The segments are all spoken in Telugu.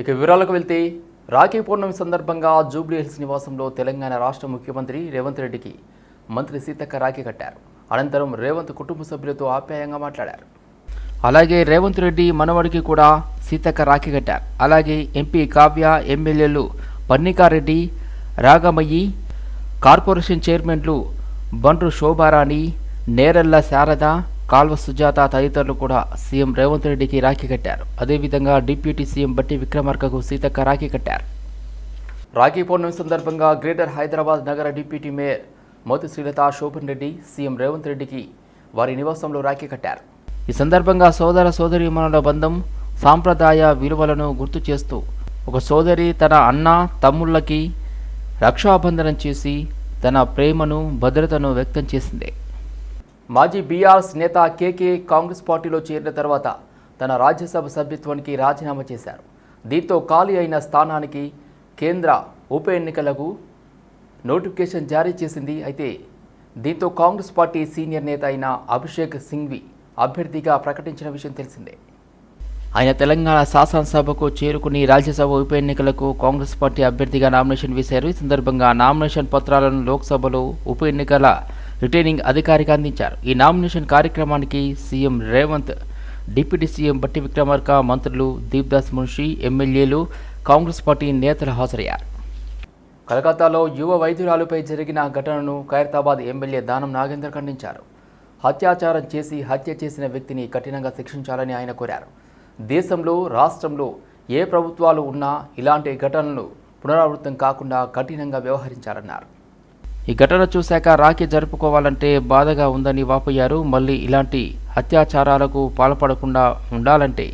ఇక వివరాలకు వెళ్తే రాఖీ పౌర్ణమి సందర్భంగా జూబ్లీ హిల్స్ నివాసంలో తెలంగాణ రాష్ట్ర ముఖ్యమంత్రి రేవంత్ రెడ్డికి మంత్రి సీతక్క రాఖీ కట్టారు. అనంతరం రేవంత్ కుటుంబ సభ్యులతో ఆప్యాయంగా మాట్లాడారు. అలాగే రేవంత్ రెడ్డి మనవడికి కూడా సీతక్క రాఖీ కట్టారు. అలాగే ఎంపీ కావ్య ఎమ్మెల్యేలు పన్నికారెడ్డి రాగమయ్యి కార్పొరేషన్ చైర్మన్లు బండ్రు శోభారాణి నేరెళ్ళ శారద కాల్వ సుజాత తదితరులు కూడా సీఎం రేవంత్ రెడ్డికి రాఖీ కట్టారు. అదేవిధంగా డిప్యూటీ సీఎం బట్టి విక్రమార్కకు సీతక్క రాఖీ కట్టారు. రాఖీ పౌర్ణమి సందర్భంగా గ్రేటర్ హైదరాబాద్ నగర deputy mayor Moti Srilatha Shobhan Reddy CM Revanth రెడ్డికి వారి నివాసంలో రాఖీ కట్టారు. ఈ సందర్భంగా సోదర సోదరీమణుల బంధం సాంప్రదాయ విలువలను గుర్తు చేస్తూ ఒక సోదరి తన అన్న తమ్ముళ్ళకి రక్షాబంధనం చేసి తన ప్రేమను భద్రతను వ్యక్తం చేసింది. మాజీ బీఆర్ఎస్ నేత కేకే కాంగ్రెస్ పార్టీలో చేరిన తర్వాత తన రాజ్యసభ సభ్యత్వానికి రాజీనామా చేశారు. దీంతో ఖాళీ అయిన స్థానానికి కేంద్ర ఉప ఎన్నికలకు నోటిఫికేషన్ జారీ చేసింది. అయితే దీంతో కాంగ్రెస్ పార్టీ సీనియర్ నేత అయిన అభిషేక్ సింఘ్వి అభ్యర్థిగా ప్రకటించిన విషయం తెలిసిందే. ఆయన తెలంగాణ శాసనసభకు చేరుకుని రాజ్యసభ ఉప ఎన్నికలకు కాంగ్రెస్ పార్టీ అభ్యర్థిగా నామినేషన్ వేశారు. ఈ సందర్భంగా నామినేషన్ పత్రాలను లోక్సభలో ఉప ఎన్నికల రిటైనింగ్ అధికారికి అందించారు. ఈ నామినేషన్ కార్యక్రమానికి సీఎం రేవంత్ డిప్యూటీ సీఎం బట్టి విక్రమార్క మంత్రులు దీప్దాస్ మున్షి ఎమ్మెల్యేలు కాంగ్రెస్ పార్టీ నేతలు హాజరయ్యారు. కలకత్తాలో యువ వైద్యురాలుపై జరిగిన ఘటనను ఖైరతాబాద్ ఎమ్మెల్యే దానం నాగేందర్ ఖండించారు. హత్యాచారం చేసి హత్య చేసిన వ్యక్తిని కఠినంగా శిక్షించాలని ఆయన కోరారు. దేశంలో రాష్ట్రంలో ఏ ప్రభుత్వాలు ఉన్నా ఇలాంటి ఘటనలు పునరావృతం కాకుండా కఠినంగా వ్యవహరించారన్నారు. ఈ ఘటన చూశాక రాఖీ జరుపుకోవాలంటే బాధగా ఉందని వాపోయారు. మళ్ళీ ఇలాంటి అత్యాచారాలకు పాల్పడకుండా ఉండాలంటే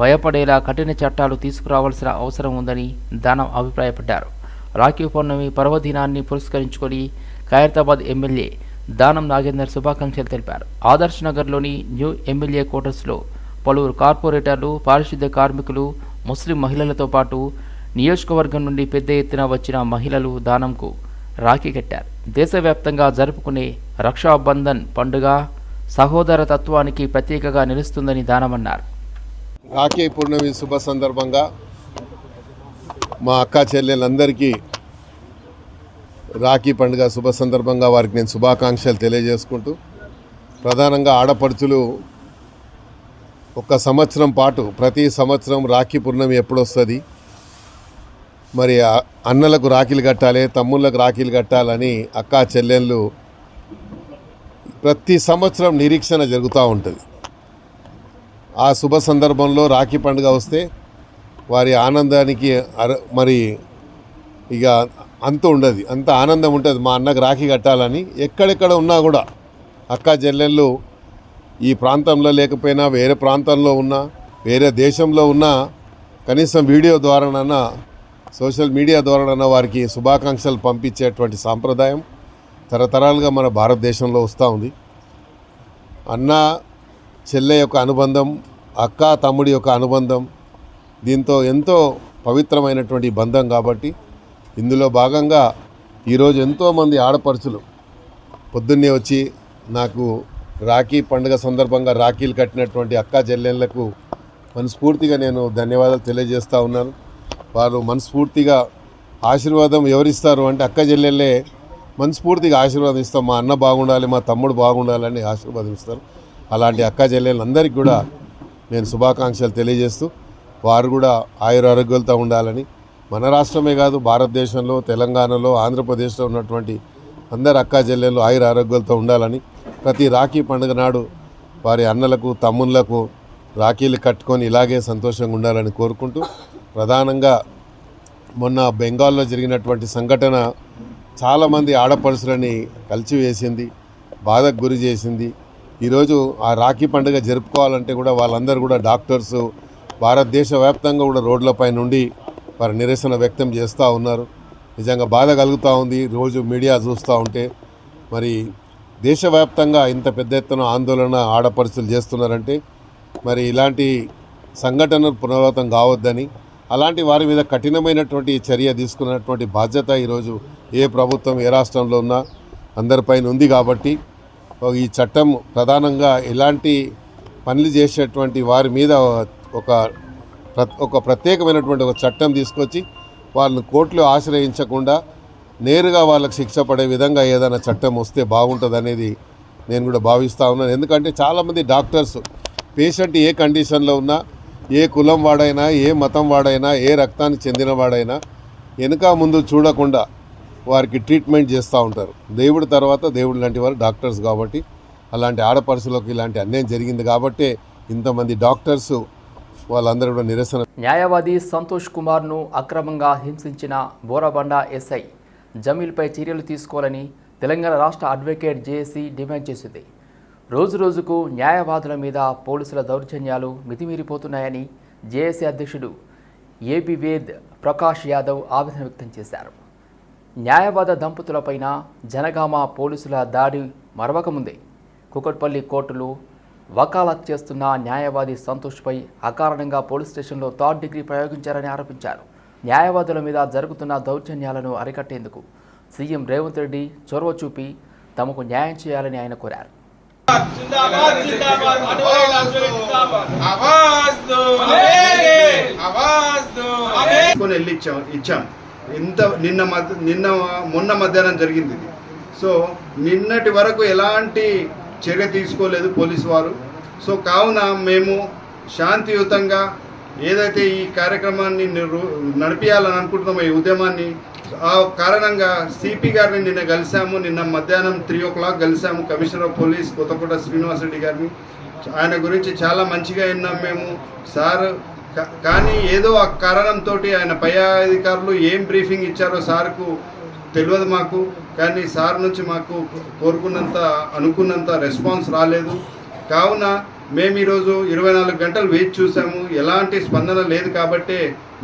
భయపడేలా కఠిన చట్టాలు తీసుకురావాల్సిన అవసరం ఉందని దానం అభిప్రాయపడ్డారు. రాఖీ పౌర్ణమి పర్వదినాన్ని పురస్కరించుకొని ఖైరతాబాద్ ఎమ్మెల్యే దానం నాగేందర్ శుభాకాంక్షలు తెలిపారు. ఆదర్శ్ నగర్లోని న్యూ ఎమ్మెల్యే క్వార్టర్స్లో పలువురు కార్పొరేటర్లు పారిశుద్ధ్య కార్మికులు ముస్లిం మహిళలతో పాటు నియోజకవర్గం నుండి పెద్ద ఎత్తున వచ్చిన మహిళలు దానంకు రాఖీ కట్టారు. దేశవ్యాప్తంగా జరుపుకునే రక్షాబంధన్ పండుగ సహోదర తత్వానికి ప్రత్యేకగా నిలుస్తుందని దానమన్నారు. రాఖీ పూర్ణమి శుభ సందర్భంగా మా అక్క చెల్లెలందరికీ రాఖీ పండుగ శుభ సందర్భంగా వారికి నేను శుభాకాంక్షలు తెలియజేసుకుంటూ ప్రధానంగా ఆడపడుచులు ఒక సంవత్సరం పాటు ప్రతి సంవత్సరం రాఖీ పూర్ణమి ఎప్పుడొస్తుంది? మరి అన్నలకు రాఖీలు కట్టాలి తమ్ముళ్ళకు రాఖీలు కట్టాలని అక్క చెల్లెళ్ళు ప్రతి సంవత్సరం నిరీక్షణ జరుగుతూ ఉంటుంది. ఆ శుభ సందర్భంలో రాఖీ పండుగ వస్తే వారి ఆనందానికి మరి ఇక అంత ఉండదు అంత ఆనందం ఉంటుంది. మా అన్నకు రాఖీ కట్టాలని ఎక్కడెక్కడ ఉన్నా కూడా అక్క చెల్లెళ్ళు ఈ ప్రాంతంలో లేకపోయినా వేరే ప్రాంతంలో ఉన్నా వేరే దేశంలో ఉన్నా కనీసం వీడియో ద్వారానన్నా సోషల్ మీడియా ద్వారా వారికి శుభాకాంక్షలు పంపించేటువంటి సాంప్రదాయం తరతరాలుగా మన భారతదేశంలో వస్తూ ఉంది. అన్న చెల్లె యొక్క అనుబంధం అక్క తమ్ముడి యొక్క అనుబంధం దీంతో ఎంతో పవిత్రమైనటువంటి బంధం కాబట్టి ఇందులో భాగంగా ఈరోజు ఎంతోమంది ఆడపడుచులు పొద్దున్నే వచ్చి నాకు రాఖీ పండుగ సందర్భంగా రాఖీలు కట్టినటువంటి అక్క చెల్లెళ్ళకు మనస్ఫూర్తిగా నేను ధన్యవాదాలు తెలియజేస్తూ ఉన్నాను. వారు మనస్ఫూర్తిగా ఆశీర్వాదం ఎవరిస్తారు అంటే అక్క చెల్లెళ్ళే మనస్ఫూర్తిగా ఆశీర్వాదం ఇస్తాం. మా అన్న బాగుండాలి మా తమ్ముడు బాగుండాలని ఆశీర్వాదం ఇస్తారు. అలాంటి అక్క చెల్లెళ్ళందరికీ కూడా నేను శుభాకాంక్షలు తెలియజేస్తూ వారు కూడా ఆయుర ఆరోగ్యాలతో ఉండాలని మన రాష్ట్రమే కాదు భారతదేశంలో తెలంగాణలో ఆంధ్రప్రదేశ్లో ఉన్నటువంటి అందరు అక్క చెల్లెళ్ళు ఆయుర ఆరోగ్యాలతో ఉండాలని ప్రతి రాఖీ పండుగ నాడు వారి అన్నలకు తమ్ముళ్ళకు రాఖీలు కట్టుకొని ఇలాగే సంతోషంగా ఉండాలని కోరుకుంటూ ప్రధానంగా మొన్న బెంగాల్లో జరిగినటువంటి సంఘటన చాలామంది ఆడపడుసులని కలిచివేసింది బాధకు గురి చేసింది. ఈరోజు ఆ రాఖీ పండుగ జరుపుకోవాలంటే కూడా వాళ్ళందరూ కూడా డాక్టర్స్ భారతదేశ వ్యాప్తంగా కూడా రోడ్లపై నుండి వారి నిరసన వ్యక్తం చేస్తూ ఉన్నారు. నిజంగా బాధ కలుగుతూ ఉంది. రోజు మీడియా చూస్తూ ఉంటే మరి దేశవ్యాప్తంగా ఇంత పెద్ద ఎత్తున ఆందోళన ఆడపడుచులు చేస్తున్నారంటే మరి ఇలాంటి సంఘటనలు పునరావృతం కావద్దని అలాంటి వారి మీద కఠినమైనటువంటి చర్య తీసుకున్నటువంటి బాధ్యత ఈరోజు ఏ ప్రభుత్వం ఏ రాష్ట్రంలో ఉన్నా అందరిపైన ఉంది కాబట్టి ఈ చట్టం ప్రధానంగా ఎలాంటి పనులు చేసేటువంటి వారి మీద ఒక ఒక ప్రత్యేకమైనటువంటి ఒక చట్టం తీసుకొచ్చి వాళ్ళని కోర్టులో ఆశ్రయించకుండా నేరుగా వాళ్ళకి శిక్ష పడే విధంగా ఏదైనా చట్టం వస్తే బాగుంటుంది అనేది నేను కూడా భావిస్తూ ఉన్నాను. ఎందుకంటే చాలామంది డాక్టర్స్ పేషెంట్ ఏ కండిషన్లో ఉన్నా ఏ కులం వాడైనా ఏ మతం వాడైనా ఏ రక్తానికి చెందిన వాడైనా వెనుక ముందు చూడకుండా వారికి ట్రీట్మెంట్ చేస్తూ ఉంటారు. దేవుడి తర్వాత దేవుడు లాంటి వారు డాక్టర్స్ కాబట్టి అలాంటి ఆడపడుచులకు ఇలాంటి అన్యాయం జరిగింది కాబట్టే ఇంతమంది డాక్టర్స్ వాళ్ళందరూ కూడా నిరసన న్యాయవాది సంతోష్ కుమార్ను అక్రమంగా హింసించిన బోరబండ ఎస్ఐ జమీల్పై చర్యలు తీసుకోవాలని తెలంగాణ రాష్ట్ర అడ్వకేట్ జేఏసీ డిమాండ్ చేసింది. రోజు రోజుకు న్యాయవాదుల మీద పోలీసుల దౌర్జన్యాలు మితిమీరిపోతున్నాయని జేఏసీ అధ్యక్షుడు ఏబివేద్ ప్రకాష్ యాదవ్ ఆవేదన వ్యక్తం చేశారు. న్యాయవాద దంపతులపైన జనగామ పోలీసుల దాడి మరవకముందే కుకట్పల్లి కోర్టులు వకాలత్ చేస్తున్న న్యాయవాది సంతోష్పై అకారణంగా పోలీస్ స్టేషన్లో థర్డ్ డిగ్రీ ప్రయోగించారని ఆరోపించారు. న్యాయవాదుల మీద జరుగుతున్న దౌర్జన్యాలను అరికట్టేందుకు సీఎం రేవంత్ రెడ్డి చొరవ చూపి తమకు న్యాయం చేయాలని ఆయన కోరారు. जिंदाबाद जिंदाबाद अडवाणी लालजोरे जिंदाबाद आवाज दो हमें आवाज दो हमें తీసుకొని వెళ్ళి ఇచ్చాం ఇచ్చాం ఇంత నిన్న మధ్య నిన్న మొన్న మధ్యాహ్నం జరిగింది ఇది సో నిన్నటి వరకు ఎలాంటి చర్య తీసుకోలేదు పోలీసు వారు సో కావున మేము శాంతియుతంగా ఏదైతే ఈ కార్యక్రమాన్ని నిరు- నడిపించాలని అనుకుంటున్నామో ఈ ఉద్యమాన్ని ఆ కారణంగా సిపి గారిని నిన్న కలిసాము నిన్న మధ్యాహ్నం త్రీ ఓ క్లాక్ కలిసాము commissioner of police Kothakota Srinivasa Reddy గారిని. ఆయన గురించి చాలా మంచిగా విన్నాం మేము. సార్ కానీ ఏదో ఆ కారణంతో ఆయన పై అధికారులు ఏం బ్రీఫింగ్ ఇచ్చారో సార్కు తెలియదు మాకు. కానీ సార్ నుంచి మాకు కోరుకున్నంత అనుకున్నంత రెస్పాన్స్ రాలేదు. కావున మేము ఈరోజు ఇరవై నాలుగు గంటలు వేచి చూసాము ఎలాంటి స్పందన లేదు కాబట్టి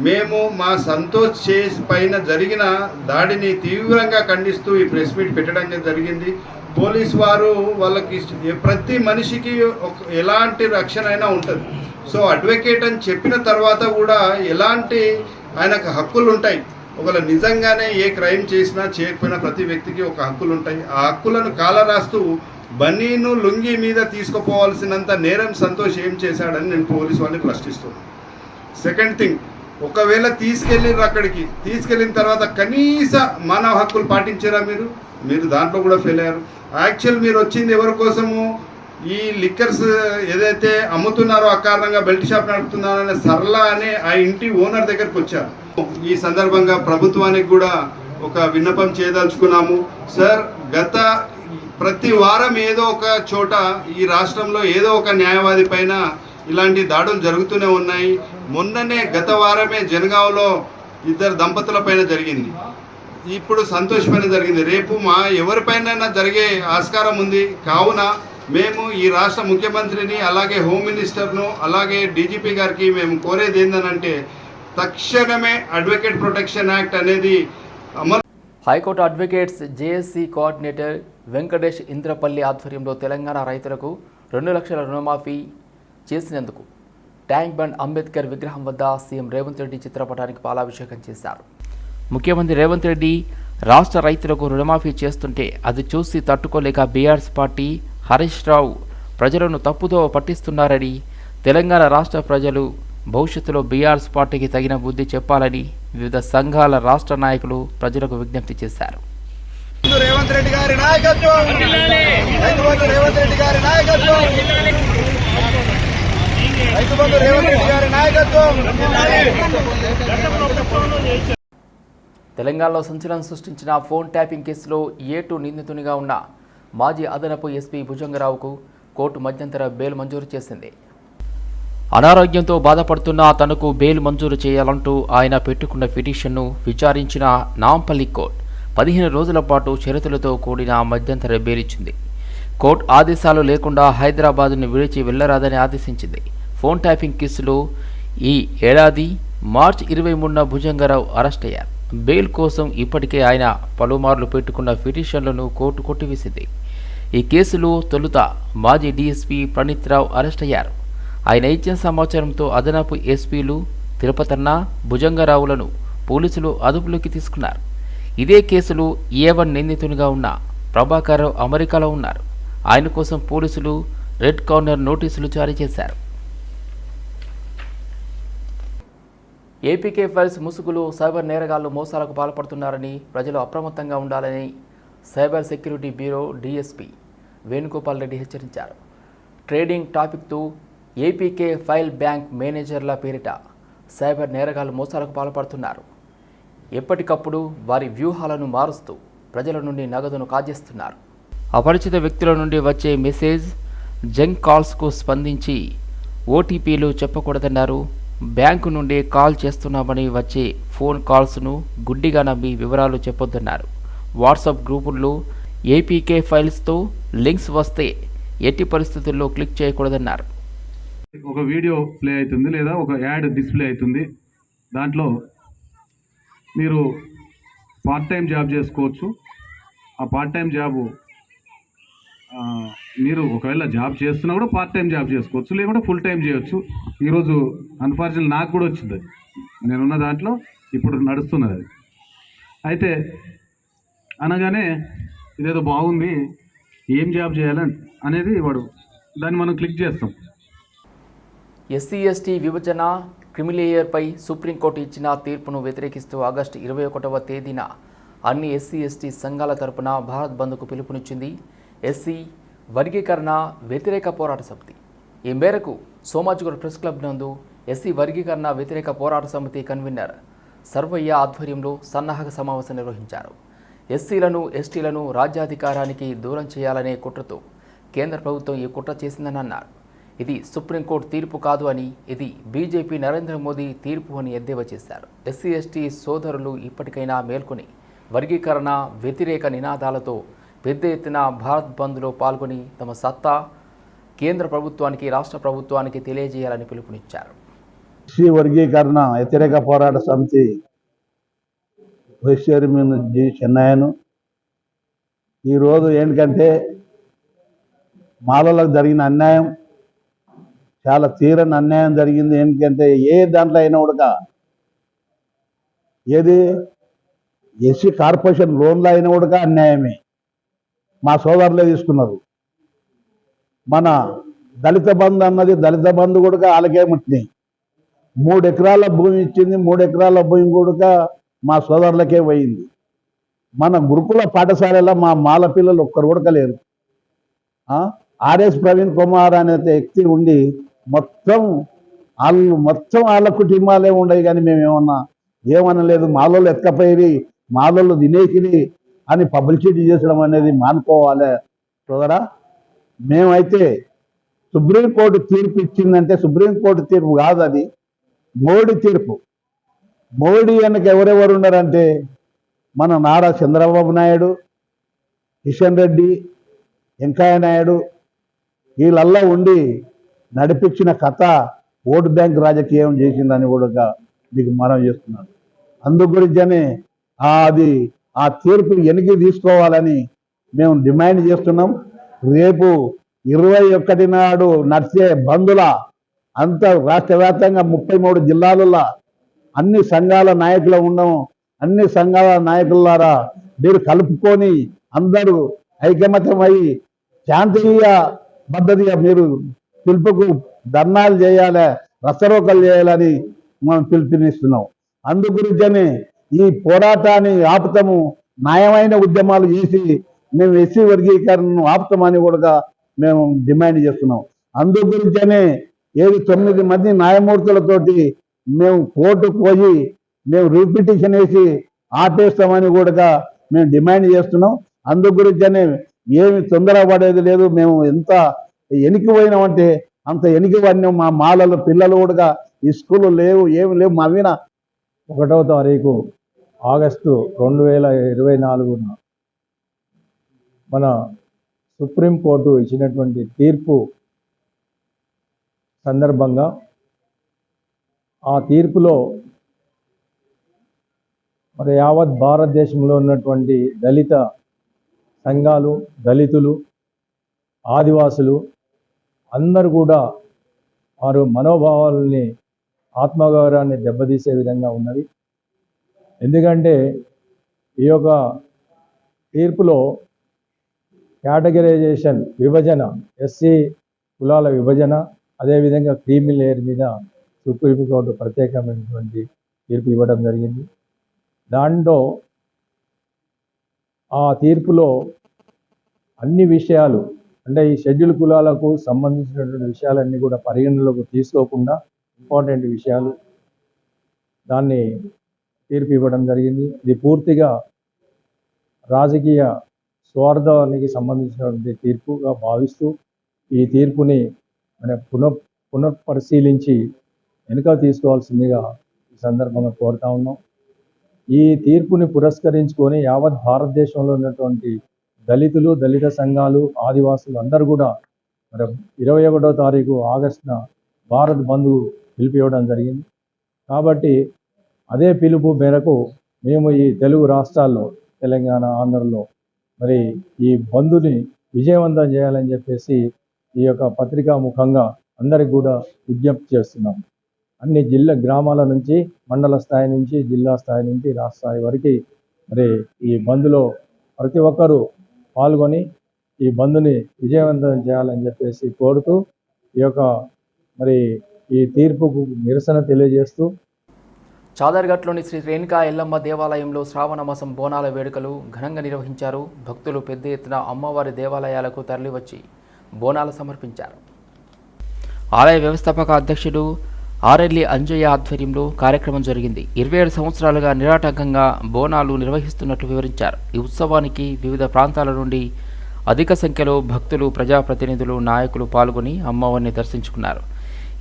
మేము మా సంతోష్ చేసి పైన జరిగిన దాడిని తీవ్రంగా ఖండిస్తూ ఈ ప్రెస్ మీట్ పెట్టడం జరిగింది. పోలీస్ వారు వాళ్ళకి ప్రతి మనిషికి ఒక ఎలాంటి రక్షణ అయినా ఉంటుంది. సో అడ్వకేట్ అని చెప్పిన తర్వాత కూడా ఎలాంటి ఆయనకు హక్కులు ఉంటాయి. ఒకవేళ నిజంగానే ఏ క్రైమ్ చేసినా చేయకపోయినా ప్రతి వ్యక్తికి ఒక హక్కులు ఉంటాయి. ఆ హక్కులను కాలరాస్తూ బనీను లుంగి మీద తీసుకుపోవాల్సినంత నేరం సంతోష్ ఏం చేశాడని నేను పోలీస్ వాళ్ళని ప్రశ్నిస్తున్నాను. సెకండ్ థింగ్ ఒకవేళ తీసుకెళ్ళిర్రు అక్కడికి తీసుకెళ్ళిన తర్వాత కనీస మానవ హక్కులు పాటించారా మీరు? మీరు దాంట్లో కూడా ఫెయిల్ అయ్యారు. యాక్చువల్ మీరు వచ్చింది ఎవరి కోసము? ఈ లిక్కర్స్ ఏదైతే అమ్ముతున్నారో అకారణంగా బెల్ట్ షాప్ నడుపుతున్నారనే సరళ అనే ఆ ఇంటి ఓనర్ దగ్గరకు వచ్చారు. ఈ సందర్భంగా ప్రభుత్వానికి కూడా ఒక విన్నపం చేయదలుచుకున్నాము. సార్ గత ప్రతి వారం ఏదో ఒక చోట ఈ రాష్ట్రంలో ఏదో ఒక న్యాయవాది పైన ఇలాంటి దాడులు జరుగుతూనే ఉన్నాయి. మొన్ననే గత వారమే జనగాంలో ఇద్దరు దంపతుల పైన జరిగింది. ఇప్పుడు సంతోష్ పైన జరిగింది. రేపు మా ఎవరిపైన జరిగే ఆస్కారం ఉంది. కావున మేము ఈ రాష్ట్ర ముఖ్యమంత్రిని అలాగే హోమ్ మినిస్టర్ను అలాగే డీజీపీ గారికి మేము కోరేది ఏంటనంటే తక్షణమే అడ్వకేట్ ప్రొటెక్షన్ యాక్ట్ అనేది అమలు high court advocates JSC coordinator Venkatesh Indrapalli ఆధ్వర్యంలో తెలంగాణ రైతులకు రెండు లక్షల రుణమాఫీ చేసినందుకు ట్యాంక్ బండ్ అంబేద్కర్ విగ్రహం వద్ద సీఎం రేవంత్ రెడ్డి చిత్రపటానికి పాలాభిషేకం చేశారు. ముఖ్యమంత్రి రేవంత్ రెడ్డి రాష్ట్ర రైతులకు రుణమాఫీ చేస్తుంటే అది చూసి తట్టుకోలేక బీఆర్ఎస్ పార్టీ హరీష్ రావు ప్రజలను తప్పుదో పట్టిస్తున్నారని తెలంగాణ రాష్ట్ర ప్రజలు భవిష్యత్తులో బీఆర్ఎస్ పార్టీకి తగిన బుద్ధి చెప్పాలని వివిధ సంఘాల రాష్ట్ర నాయకులు ప్రజలకు విజ్ఞప్తి చేశారు. రేవంత్ రెడ్డి గారి నాయకత్వం. రైతు బంధు రేవంత్ రెడ్డి గారి నాయకత్వం. రైతు బంధు రేవంత్ రెడ్డి గారి నాయకత్వం. తెలంగాణలో సంచలనం సృష్టించిన ఫోన్ ట్యాపింగ్ కేసులో ఏటు నిందితునిగా ఉన్న మాజీ అదనపు ఎస్పీ భుజంగరావుకు కోర్టు మధ్యంతర బెయిల్ మంజూరు చేసింది. అనారోగ్యంతో బాధపడుతున్న తనకు బెయిల్ మంజూరు చేయాలంటూ ఆయన పెట్టుకున్న పిటిషన్ను విచారించిన నాంపల్లి కోర్టు పదిహేను రోజుల పాటు షరతులతో కూడిన మధ్యంతర బెయిల్ ఇచ్చింది కోర్టు ఆదేశాలు లేకుండా హైదరాబాద్ను విడిచి వెళ్ళరాదని ఆదేశించింది. ఫోన్ ట్యాపింగ్ కేసులో ఈ ఏడాది మార్చి ఇరవై మూడున భుజంగరావు అరెస్ట్ అయ్యారు. బెయిల్ కోసం ఇప్పటికే ఆయన పలుమార్లు పెట్టుకున్న పిటిషన్లను కోర్టు కొట్టివేసింది. ఈ కేసులో తొలుత మాజీ డీఎస్పీ ప్రణీత్ రావు అరెస్ట్ అయ్యారు. ఆయన ఇచ్చిన సమాచారంతో అదనపు ఎస్పీలు తిరుపతన్న భుజంగరావులను పోలీసులు అదుపులోకి తీసుకున్నారు. ఇదే కేసులో ఏ వన్ నిందితునిగా ఉన్న ప్రభాకర్ రావు అమెరికాలో ఉన్నారు. ఆయన కోసం పోలీసులు రెడ్ కార్నర్ నోటీసులు జారీ చేశారు. ఏపీకే ఫైల్స్ ముసుగులు సైబర్ నేరగాళ్ళు మోసాలకు పాల్పడుతున్నారని ప్రజలు అప్రమత్తంగా ఉండాలని cyber security bureau DSP Venugopal Reddy హెచ్చరించారు. ట్రేడింగ్ టాపిక్తో ఏపీకే ఫైల్ బ్యాంక్ మేనేజర్ల పేరిట సైబర్ నేరగాళ్ళు మోసాలకు పాల్పడుతున్నారు. ఎప్పటికప్పుడు వారి వ్యూహాలను మారుస్తూ ప్రజల నుండి నగదును కాజేస్తున్నారు. అపరిచిత వ్యక్తుల నుండి వచ్చే మెసేజ్ జంక్ కాల్స్కు స్పందించి ఓటీపీలు చెప్పకూడదన్నారు. బ్యాంకు నుండి కాల్ చేస్తున్నామని వచ్చే ఫోన్ కాల్స్ను గుడ్డిగా నమ్మి వివరాలు చెప్పొద్దన్నారు. వాట్సాప్ గ్రూపుల్లో ఏపీకే ఫైల్స్తో లింక్స్ వస్తే ఎట్టి పరిస్థితుల్లో క్లిక్ చేయకూడదన్నారు. ఒక వీడియో ప్లే అవుతుంది లేదా ఒక యాడ్ డిస్ప్లే అవుతుంది. దాంట్లో మీరు పార్ట్ టైం జాబ్ చేసుకోవచ్చు. ఆ పార్ట్ టైం జాబు మీరు ఒకవేళ జాబ్ చేస్తున్నా కూడా పార్ట్ టైం జాబ్ చేసుకోవచ్చు. లేకుంటే ఫుల్ టైం చేయొచ్చు. ఈరోజు అన్ఫార్చునేట్ నాకు కూడా వచ్చింది. నేనున్న దాంట్లో ఇప్పుడు నడుస్తున్నది అది. అయితే అనగానే ఇదేదో బాగుంది. ఏం జాబ్ చేయాలని అనేది వాడు దాన్ని మనం క్లిక్ చేస్తాం. ఎస్సీ ఎస్టీ విభజన క్రిమిలేయర్పై సుప్రీంకోర్టు ఇచ్చిన తీర్పును వ్యతిరేకిస్తూ ఆగస్టు ఇరవై ఒకటవ తేదీన అన్ని ఎస్సీ ఎస్టీ సంఘాల తరపున భారత్ బంద్కు పిలుపునిచ్చింది ఎస్సీ వర్గీకరణ వ్యతిరేక పోరాట సమితి. ఈ మేరకు సోమాజిగూడ ప్రెస్ క్లబ్ నందు ఎస్సీ వర్గీకరణ వ్యతిరేక పోరాట సమితి కన్వీనర్ సర్వయ్య ఆధ్వర్యంలో సన్నాహక సమావేశం నిర్వహించారు. ఎస్సీలను ఎస్టీలను రాజ్యాధికారానికి దూరం చేయాలనే కుట్రతో కేంద్ర ప్రభుత్వం ఈ కుట్ర చేసిందని అన్నారు ఇది సుప్రీంకోర్టు తీర్పు కాదు అని ఇది బీజేపీ నరేంద్ర మోదీ తీర్పు అని ఎద్దేవా చేశారు. ఎస్సీ ఎస్టీ సోదరులు ఇప్పటికైనా మేల్కొని వర్గీకరణ వ్యతిరేక నినాదాలతో పెద్ద ఎత్తున భారత్ బంద్లో పాల్గొని తమ సత్తా కేంద్ర ప్రభుత్వానికి రాష్ట్ర ప్రభుత్వానికి తెలియజేయాలని పిలుపునిచ్చారు. ఎస్సీ వర్గీకరణ వ్యతిరేక పోరాట సమితి వైస్ చైర్మన్ జి. చెన్నయ్యను. ఈరోజు ఏంటంటే మాలలకు జరిగిన అన్యాయం చాలా తీరని అన్యాయం జరిగింది. ఏంటంటే ఏ దాంట్లో అయినా కూడా ఏది? ఎస్సీ కార్పొరేషన్ లోన్లో అయినా కూడా అన్యాయమే. మా సోదరులే తీసుకున్నారు. మన దళిత బంధు అన్నది దళిత బంధు కూడా వాళ్ళకే ముట్టినాయి. మూడు ఎకరాల భూమి ఇచ్చింది. మూడు ఎకరాల భూమి కూడా మా సోదరులకే పోయింది. మన గురుకుల పాఠశాలలో మా మాల పిల్లలు ఒక్కరు కూడా లేరు. ఆర్ఎస్ ప్రవీణ్ కుమార్ అనే వ్యక్తి ఉండి మొత్తం వాళ్ళు మొత్తం వాళ్ళ కుటుంబాలే ఉండవు కానీ మేము ఏమన్నా ఏమనలేదు మాలోళ్ళు ఎత్కపోయి మాలోళ్ళు తినేకిది అని పబ్లిసిటీ చేసడం అనేది మానుకోవాలి. సోదరా మేమైతే సుప్రీంకోర్టు తీర్పు ఇచ్చిందంటే సుప్రీంకోర్టు తీర్పు కాదు అది. మోడీ తీర్పు. మోడీ వెనక ఎవరెవరు ఉన్నారంటే మన నారా చంద్రబాబు నాయుడు కిషన్ రెడ్డి వెంకయ్య నాయుడు. వీళ్ళల్లా ఉండి నడిపించిన కథ ఓటు బ్యాంక్ రాజకీయం చేసిందని కూడా మీకు మనం చేస్తున్నాను అందు గురించనే అది ఆ తీర్పు వెనక్కి తీసుకోవాలని మేము డిమాండ్ చేస్తున్నాం. రేపు ఇరవై ఒకటి నాడు నడిచే బంధుల అంత రాష్ట్ర వ్యాప్తంగా ముప్పై మూడు జిల్లాలలో అన్ని సంఘాల నాయకులు ఉన్నాం. అన్ని సంఘాల నాయకులారా మీరు కలుపుకొని అందరూ ఐకమత్యమై శాంతియ పద్ధతిగా మీరు పిలుపుకు ధర్నాలు చేయాలి రసరోకలు చేయాలని మనం పిలుపునిస్తున్నాం. అందు గురించనే ఈ పోరాటాన్ని ఆపుతాము న్యాయమైన ఉద్యమాలు చేసి మేము ఎస్సీ వర్గీకరణను ఆపుతామని కూడా మేము డిమాండ్ చేస్తున్నాం. అందు గురించనే ఏది తొమ్మిది మంది న్యాయమూర్తులతోటి మేము కోర్టు పోయి మేము రిపిటిషన్ వేసి ఆపేస్తామని కూడా మేము డిమాండ్ చేస్తున్నాం. అందు గురించనే ఏమి తొందరపడేది లేదు మేము ఎంత ఎనికి పోయినామంటే అంత ఎనికి పడినాం మా మాలలు పిల్లలు కూడా ఈ లేవు ఏమి లేవు. మా మీద ఒకటవ తారీఖు ఆగస్టు రెండు వేల ఇరవై నాలుగున మన సుప్రీంకోర్టు ఇచ్చినటువంటి తీర్పు సందర్భంగా ఆ తీర్పులో మరి యావత్ భారతదేశంలో ఉన్నటువంటి దళిత సంఘాలు దళితులు ఆదివాసులు అందరూ కూడా వారు మనోభావాలని ఆత్మగౌరవాన్ని దెబ్బతీసే విధంగా ఉన్నది. ఎందుకంటే ఈ యొక్క తీర్పులో కేటగరైజేషన్ విభజన ఎస్సీ కులాల విభజన అదేవిధంగా క్రీమీ లేయర్ మీద సుప్రీంకోర్టు ప్రత్యేకమైనటువంటి తీర్పు ఇవ్వడం జరిగింది. దాంట్లో ఆ తీర్పులో అన్ని విషయాలు అంటే ఈ షెడ్యూల్ కులాలకు సంబంధించినటువంటి విషయాలన్నీ కూడా పరిగణలోకి తీసుకోకుండా ఇంపార్టెంట్ విషయాలు దాన్ని తీర్పు ఇవ్వడం జరిగింది. ఇది పూర్తిగా రాజకీయ స్వార్థానికి సంబంధించినటువంటి తీర్పుగా భావిస్తూ ఈ తీర్పుని మన పునః పునఃపరిశీలించి వెనుక తీసుకోవాల్సిందిగా ఈ సందర్భంగా కోరుతా ఉన్నాం. ఈ తీర్పుని పురస్కరించుకొని యావత్ భారతదేశంలో ఉన్నటువంటి దళితులు దళిత సంఘాలు ఆదివాసులు అందరూ కూడా మరి ఇరవై ఒకటో తారీఖు ఆగస్టున భారత్ బంధు పిలిపివ్వడం జరిగింది. కాబట్టి అదే పిలుపు మేరకు మేము ఈ తెలుగు రాష్ట్రాల్లో తెలంగాణ ఆంధ్రలో మరి ఈ బంధుని విజయవంతం చేయాలని చెప్పేసి ఈ యొక్క పత్రికా ముఖంగా అందరికి కూడా విజ్ఞప్తి చేస్తున్నాం. అన్ని జిల్లా గ్రామాల నుంచి మండల స్థాయి నుంచి జిల్లా స్థాయి నుంచి రాష్ట్ర స్థాయి వరకు మరి ఈ బంద్లో ప్రతి ఒక్కరూ పాల్గొని ఈ బంద్ని విజయవంతం చేయాలని చెప్పేసి కోరుతూ ఈ యొక్క మరి ఈ తీర్పుకు నిరసన తెలియజేస్తూ చాదర్ఘట్లోని శ్రీ రేణుకా ఎల్లమ్మ దేవాలయంలో శ్రావణ మాసం బోనాల వేడుకలు ఘనంగా నిర్వహించారు. భక్తులు పెద్ద ఎత్తున అమ్మవారి దేవాలయాలకు తరలివచ్చి బోనాలు సమర్పించారు. ఆలయ వ్యవస్థాపక అధ్యక్షుడు ఆర్ఎల్ఈ అంజయ్య ఆధ్వర్యంలో కార్యక్రమం జరిగింది. ఇరవై ఏడు సంవత్సరాలుగా నిరాటంకంగా బోనాలు నిర్వహిస్తున్నట్లు వివరించారు. ఈ ఉత్సవానికి వివిధ ప్రాంతాల నుండి అధిక సంఖ్యలో భక్తులు ప్రజాప్రతినిధులు నాయకులు పాల్గొని అమ్మవారిని దర్శించుకున్నారు.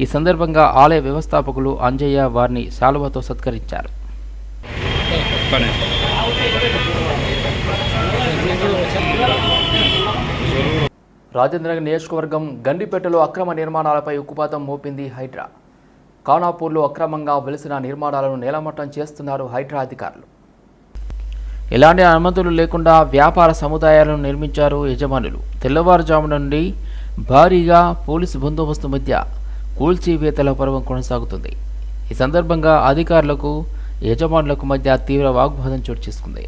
ఈ సందర్భంగా ఆలయ వ్యవస్థాపకులు అంజయ్య వారిని శాలువతో సత్కరించారు. రాజేంద్రనగర్ నియోజకవర్గం గండిపేటలో అక్రమ నిర్మాణాలపై ఉక్కుపాతం మోపింది హైడ్రా. ఖానాపూర్లో అక్రమంగా వెలిసిన నిర్మాణాలను నేలమట్టం చేస్తున్నారు హైడ్రా అధికారులు. ఎలాంటి అనుమతులు లేకుండా వ్యాపార సముదాయాలను నిర్మించారు యజమానులు. తెల్లవారుజాము నుండి భారీగా పోలీసు బందోబస్తు మధ్య కూల్చివేతల పర్వం కొనసాగుతుంది. ఈ సందర్భంగా అధికారులకు యజమానులకు మధ్య తీవ్ర వాగ్వాదం చోటు చేసుకుంది.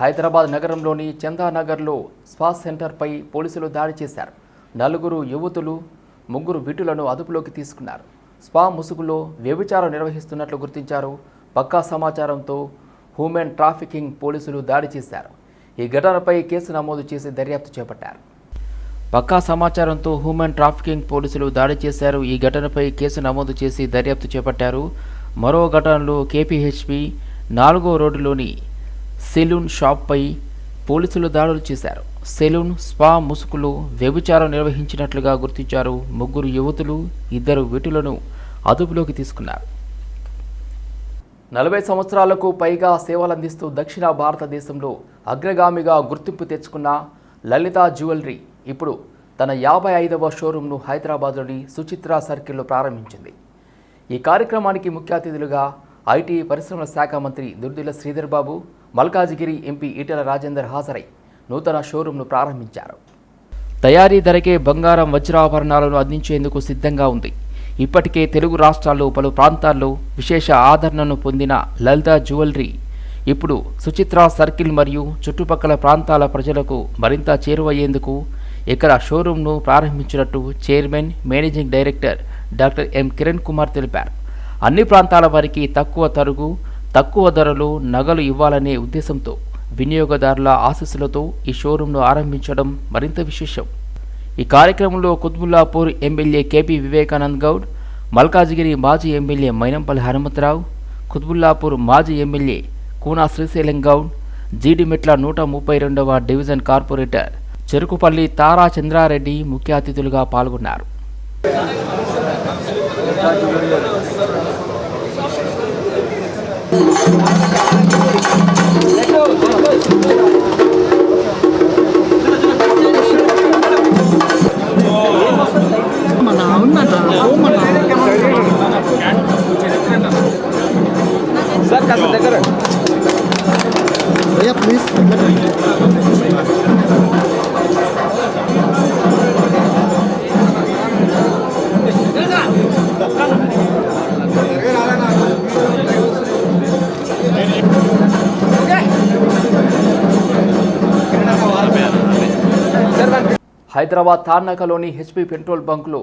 హైదరాబాద్ నగరంలోని చందానగర్లో స్పా సెంటర్పై పోలీసులు దాడి చేశారు. నలుగురు యువతులు ముగ్గురు విటులను అదుపులోకి తీసుకున్నారు. స్పా ముసుగులో వ్యభిచారం నిర్వహిస్తున్నట్లు గుర్తించారు. పక్కా సమాచారంతో హ్యూమెన్ ట్రాఫికింగ్ పోలీసులు దాడి చేశారు. ఈ ఘటనపై కేసు నమోదు చేసి దర్యాప్తు చేపట్టారు. పక్కా సమాచారంతో హ్యూమన్ ట్రాఫికింగ్ పోలీసులు దాడి చేశారు. ఈ ఘటనపై కేసు నమోదు చేసి దర్యాప్తు చేపట్టారు. మరో ఘటనలో కేపీహెచ్పి నాలుగో రోడ్డులోని సెలూన్ షాప్పై పోలీసులు దాడులు చేశారు. సెలూన్ స్పా ముసుగులో వ్యభిచారం నిర్వహించినట్లుగా గుర్తించారు ముగ్గురు యువతులు ఇద్దరు వీటులను అదుపులోకి తీసుకున్నారు. నలభై సంవత్సరాలకు పైగా సేవలందిస్తూ దక్షిణ భారతదేశంలో అగ్రగామిగా గుర్తింపు తెచ్చుకున్న లలిత జ్యువెలరీ ఇప్పుడు తన యాభై ఐదవ షోరూంను హైదరాబాద్లోని సుచిత్ర సర్కిల్లో ప్రారంభించింది. ఈ కార్యక్రమానికి ముఖ్య అతిథులుగా ఐటీ పరిశ్రమల శాఖ మంత్రి దుర్దిల శ్రీధర్ బాబు మల్కాజిగిరి ఎంపీ ఈటెల రాజేందర్ హాజరై నూతన షోరూంను ప్రారంభించారు. తయారీ ధరకే బంగారం వజ్రాభరణాలను అందించేందుకు సిద్ధంగా ఉంది. ఇప్పటికే తెలుగు రాష్ట్రాల్లో పలు ప్రాంతాల్లో విశేష ఆదరణను పొందిన లలిత జ్యువెలరీ ఇప్పుడు సుచిత్ర సర్కిల్ మరియు చుట్టుపక్కల ప్రాంతాల ప్రజలకు మరింత చేరువయ్యేందుకు ఇక్కడ షోరూంను ప్రారంభించినట్టు chairman managing director doctor M Kiran Kumar తెలిపారు. అన్ని ప్రాంతాల వారికి తక్కువ తరుగు తక్కువ ధరలు నగలు ఇవ్వాలనే ఉద్దేశంతో వినియోగదారుల ఆశీస్సులతో ఈ షోరూంను ఆరంభించడం మరింత విశేషం. ఈ కార్యక్రమంలో కుత్బుల్లాపూర్ ఎమ్మెల్యే కేపీ వివేకానంద్ గౌడ్ మల్కాజిగిరి మాజీ ఎమ్మెల్యే మైనంపల్లి హనుమంతరావు కుత్బుల్లాపూర్ మాజీ ఎమ్మెల్యే కూనా శ్రీశైలం గౌడ్ జీడిమెట్ల నూట ముప్పై రెండవ డివిజన్ కార్పొరేటర్ చెరుకుపల్లి తారా చంద్రారెడ్డి ముఖ్య అతిథులుగా పాల్గొన్నారు. Yeah, please. హైదరాబాద్ తార్నాకలోని హెచ్పి పెట్రోల్ బంకులో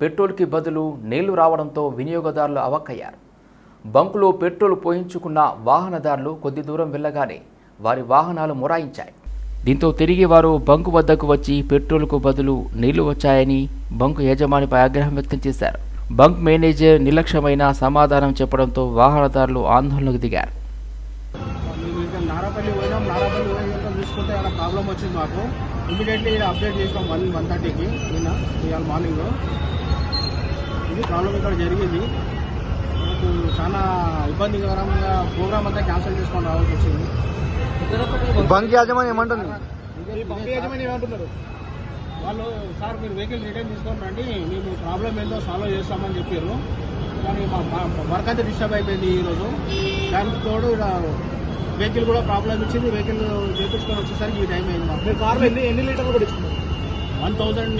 పెట్రోల్కి బదులు నీళ్ళు రావడంతో వినియోగదారులు అవక్కయ్యారు. బంకులో పెట్రోల్ పోయించుకున్న వాహనదారులు కొద్ది దూరం వెళ్ళగానే వారి వాహనాలు మొరాయించాయి. దీంతో తిరిగి వారు బంకు వద్దకు వచ్చి పెట్రోల్కు బదులు నీళ్ళు వచ్చాయని బంకు యజమానిపై ఆగ్రహం వ్యక్తం చేశారు. బంక్ మేనేజర్ నిర్లక్ష్యమైన సమాధానం చెప్పడంతో వాహనదారులు ఆందోళనకు దిగారు మేము ఇంకా నారాపల్లి పోయినాం నారాపల్లి పోయినాక చూసుకుంటే అక్కడ ప్రాబ్లం వచ్చింది మాకు. ఇమీడియట్లీ అప్డేట్ చేసాం వన్ వన్ థర్టీకి నిన్న ఇవాళ మార్నింగ్ ఇది ప్రాబ్లం ఇక్కడ జరిగింది. మాకు చాలా ఇబ్బందికరంగా ప్రోగ్రామ్ అంతా క్యాన్సిల్ చేసుకొని రావాల్సి వచ్చింది. బంక్ యాజమాన్యం ఏమంటుంది? వాళ్ళు సార్ మీరు వెహికల్ రిటర్న్ తీసుకొని రండి. మేము ప్రాబ్లం ఏందో సాల్వ్ చేస్తామని చెప్పారు. కానీ మా వర్క్ అంతా డిస్టర్బ్ అయిపోయింది ఈరోజు దానికి తోడు వెహికల్ కూడా ప్రాబ్లం ఇచ్చింది. వెహికల్ చేపించుకొని వచ్చేసరికి ఈ టైం అయింది మీరు కార్లో ఎన్ని ఎన్ని లీటర్లు కూడా one thousand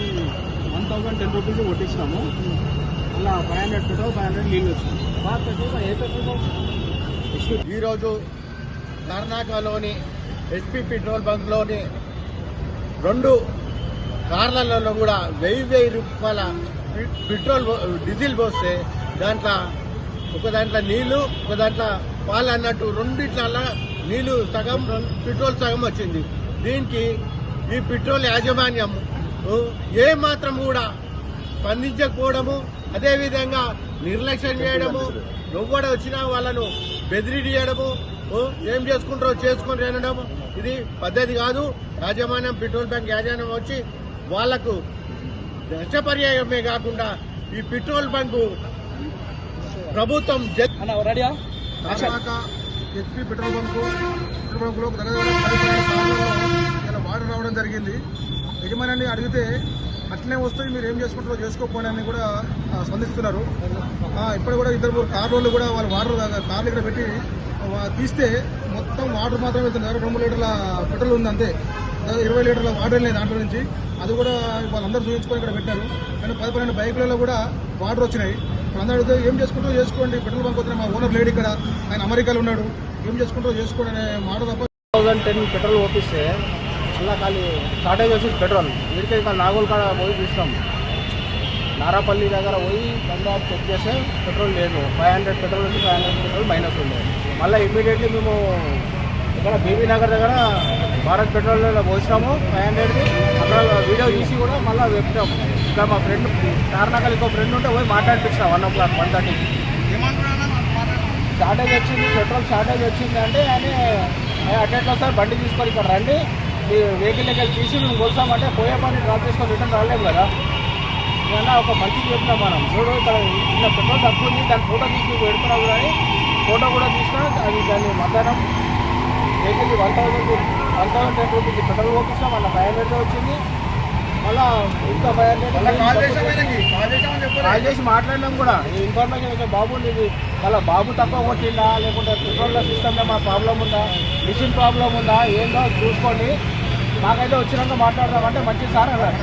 one thousand ten rupees కొట్టించినాము. అలా five hundred petrol five hundred నీళ్ళు వచ్చింది ఈరోజు కర్ణాటకలోని హెచ్పి పెట్రోల్ బంక్లోని రెండు కార్లలో కూడా వెయ్యి వెయ్యి రూపాయల పెట్రోల్ డీజిల్ పోస్తే దాంట్లో ఒక దాంట్లో నీళ్ళు ఒక దాంట్లో పాలు అన్నట్టు రెండిట్ల నీళ్ళు సగం పెట్రోల్ సగం వచ్చింది. దీనికి ఈ పెట్రోల్ యాజమాన్యం ఏమాత్రం ఏ మాత్రం కూడా స్పందించకపోవడము అదేవిధంగా నిర్లక్ష్యం చేయడము నువ్వడ వచ్చినా వాళ్ళను బెదిరిడియడము ఏం చేసుకుంటారో చేసుకుని అనడము ఇది పద్ధతి కాదు. యాజమాన్యం పెట్రోల్ బ్యాంక్ యాజమాన్యం వచ్చి వాళ్ళకు నష్టపర్యాయమే కాకుండా ఈ పెట్రోల్ బంకు ప్రభుత్వం హెచ్పి పెట్రోల్ బంకు పెట్రోల్ బంకులో వాటర్ రావడం జరిగింది. యజమాని అడిగితే అట్లనే వస్తే మీరు ఏం చేసుకుంటారో చేసుకోకపోని అని కూడా స్పందిస్తున్నారు. ఇప్పుడు కూడా ఇద్దరు మూడు కార్లు కూడా వాళ్ళు వాటర్ కార్లు ఇక్కడ పెట్టి తీస్తే మొత్తం వాటర్ మాత్రమే వెళ్తుంది. దగ్గర రెండు లీటర్ల పెట్రోల్ ఉంది అంతే. ఇరవై లీటర్ల వాటర్ లేదు దాంట్లో నుంచి. అది కూడా వాళ్ళందరూ చూపించుకొని ఇక్కడ పెట్టారు. కానీ పది పన్నెండు బైకులలో కూడా వాటర్ వచ్చినాయి. ఇప్పుడు అందరూ ఏం చేసుకుంటారో చేసుకోండి. పెట్రోల్ బంక్ వద్ద మా ఓనర్ లేడు ఇక్కడ. ఆయన అమెరికాలో ఉన్నాడు. ఏం చేసుకుంటారో చేసుకోండి అనే మాట తప్ప థౌజండ్ టెన్ పెట్రోల్ ఓపిస్తే అలా ఖాళీ షార్టేజ్ వచ్చింది పెట్రోల్. వీడికి ఇంకా నాగోల్ కాడ పోయి చూస్తాం నారాపల్లి దగ్గర పోయి బండా చెక్ చేస్తే పెట్రోల్ లేదు. ఫైవ్ హండ్రెడ్ పెట్రోల్ ఉంది ఫైవ్ హండ్రెడ్ పెట్రోల్ మైనస్ ఉంది. మళ్ళీ ఇమీడియట్లీ మేము ఇక్కడ బీబీ నగర్ దగ్గర భారత్ పెట్రోల్ పోసినాము ఫైవ్ హండ్రెడ్కి అక్కడ వీడియో చూసి కూడా మళ్ళీ పెట్టాము ఇంకా మా ఫ్రెండ్ కారణాకాలు ఇంకో ఫ్రెండ్ ఉంటే పోయి మాట్లాడిపించిన వన్ ఓ క్లాక్ వన్ థర్టీకి షార్టేజ్ వచ్చింది పెట్రోల్ షార్టేజ్ వచ్చింది అంటే ఆయన అటెంట్లో సార్ బండి తీసుకొని ఇక్కడ రండి. మీ వెహికల్ దగ్గర తీసి మేము కొలుస్తామంటే పోయే పని డ్రాప్ చేసుకొని రిటర్న్ రాలేము కదా. ఏమన్నా ఒక మంచి చెప్తాం మనం. చూడు ఇక్కడ ఇలా పెట్రోల్ తక్కువ ఉంది దాని ఫోటో తీసి పెడుతున్నావు కానీ ఫోటో కూడా తీసుకున్నా అది దాన్ని మధ్యాహ్నం vehicle one thousand one thousand ten rupees petrol పంపించాం అలా ఫైవ్ హండ్రెడ్ వచ్చింది. మళ్ళీ ఇంకా కాల్ చేసి మాట్లాడినాం కూడా. ఈ ఇన్ఫర్మేషన్ వచ్చే బాబు ఇది మళ్ళీ బాబు తక్కువ కొట్టిందా లేకుంటే పెట్రోల్ సిస్టమ్లో మా ప్రాబ్లం ఉందా? మిషన్ ప్రాబ్లం ఉందా? ఏందో చూసుకోండి. మాకైతే వచ్చినాక మాట్లాడదామంటే మంచి సార్ అన్నారు.